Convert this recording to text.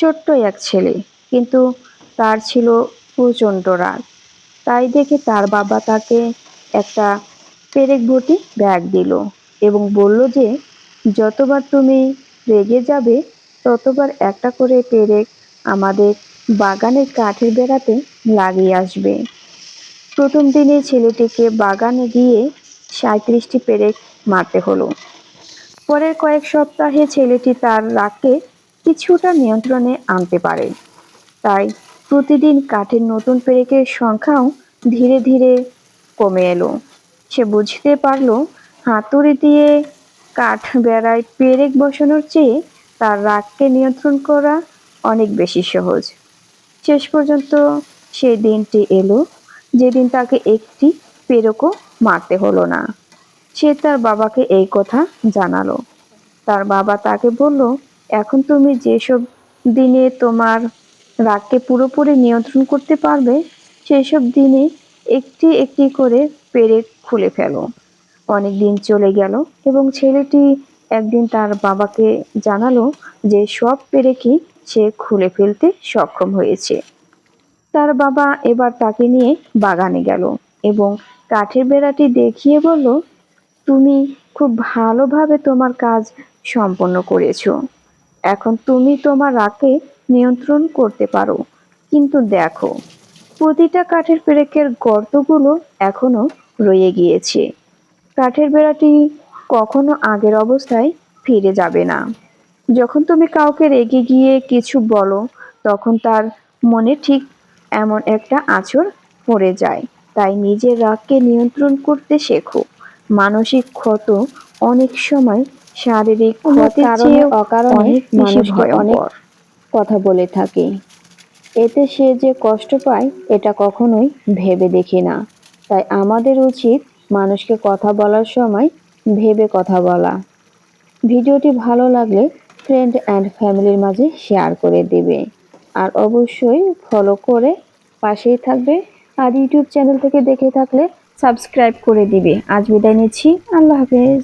ছোট্ট এক ছেলে, কিন্তু তার ছিল প্রচণ্ড রাগ। তাই দেখে তার বাবা তাকে একটা পেরেক ভর্তি ব্যাগ দিল এবং বলল যে, যতবার তুমি রেগে যাবে, ততবার একটা করে পেরেক আমাদের বাগানের কাঠের বেড়াতে লাগিয়ে আসবে। প্রথম দিনে ছেলেটিকে বাগানে গিয়ে সাঁত্রিশটি পেরেক মারতে হলো। পরের কয়েক সপ্তাহে ছেলেটি তার রাগকে কিছুটা নিয়ন্ত্রণে আনতে পারে। তাই প্রতিদিন কাঠের নতুন পেরেকের সংখ্যাও ধীরে ধীরে কমে এলো। সে বুঝতে পারল, হাতুড়ি দিয়ে কাঠ বেড়ায় পেরেক বসানোর চেয়ে তার রাগকে নিয়ন্ত্রণ করা অনেক বেশি সহজ। শেষ পর্যন্ত সেই দিনটি এলো, যেদিন তাকে একটি পেরেকও মারতে হলো না। সে তার বাবাকে এই কথা জানালো। তার বাবা তাকে বলল এখন তুমি যেসব দিনে তোমার রাগকে পুরোপুরি নিয়ন্ত্রণ করতে পারবে, সেসব দিনে একটি একটি করে পেরেক খুলে ফেলো। অনেক দিন চলে গেল এবং ছেলেটি একদিন তার বাবাকে জানালো যে সব পেরেকই সে খুলে ফেলতে সক্ষম হয়েছে। তার বাবা এবার তাকে নিয়ে বাগানে গেল এবং কাঠের বেড়াটি দেখিয়ে বলল, তুমি খুব ভালোভাবে তোমার কাজ সম্পন্ন করেছ। এখন তুমি তোমার রাগকে নিয়ন্ত্রণ করতে পারো। কিন্তু দেখো, প্রতিটা কাঠের পেরেকের গর্তগুলো এখনও রয়ে গিয়েছে। কাঠের বেড়াটি কখনো আগের অবস্থায় ফিরে যাবে না। যখন তুমি কাউকে রেগে গিয়ে কিছু বলো, তখন তার মনে ঠিক এমন একটা আঁচড় পড়ে যায়। তাই নিজের রাগকে নিয়ন্ত্রণ করতে শেখো। মানসিক ক্ষত অনেক সময় শারীরিক কারণে অকারণে মানুষ অনেক কথা বলে থাকে। এতে সে যে কষ্ট পায় এটা কখনোই ভেবে দেখি না। তাই আমাদের উচিত মানুষকে কথা বলার সময় ভেবে কথা বলা। ভিডিওটি ভালো লাগলে ফ্রেন্ড অ্যান্ড ফ্যামিলির মাঝে শেয়ার করে দেবে। আর অবশ্যই ফলো করে পাশেই থাকবে। আর ইউটিউব চ্যানেল থেকে দেখে থাকলে সাবস্ক্রাইব করে দিবে। আজ বিদায় নিচ্ছি। আল্লাহ হাফেজ।